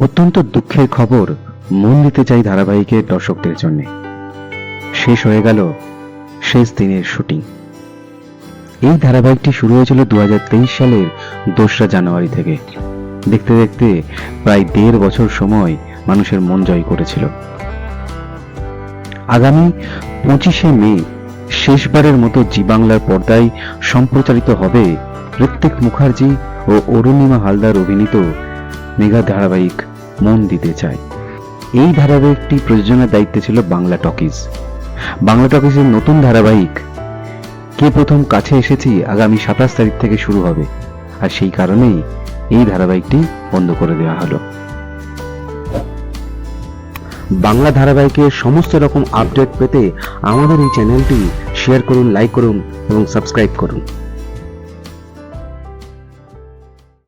অত্যন্ত দুঃখের খবর মন দিতে চাই ধারাবাহিকের দর্শকদের জন্য। শেষ হয়ে গেল শেষ দিনের শুটিং। এই ধারাবাহিকটি শুরু হয়েছিল দু সালের দোসরা জানুয়ারি থেকে। দেখতে দেখতে প্রায় দেড় বছর সময় মানুষের মন জয় করেছিল। আগামী পঁচিশে মে শেষবারের মতো জি বাংলার পর্দায় সম্প্রচারিত হবে ঋত্বিক মুখার্জি ও অরুণিমা হালদার অভিনীত মেগা ধারাবাহিক মন দিতে চায়। এই ধারাবাহিকটি প্রযোজনার দায়িত্বে ছিল বাংলা টকিজ। বাংলা টকিজের নতুন ধারাবাহিক, কে প্রথম কাছে এসেছি আগামী সাতাশ তারিখ থেকে শুরু হবে। আর সেই কারণেই এই ধারাবাহিকটি বন্ধ করে দেওয়া হলো। বাংলা ধারাবাহিকের সমস্ত রকম আপডেট পেতে আমাদের এই চ্যানেলটি শেয়ার করুন, লাইক করুন এবং সাবস্ক্রাইব করুন।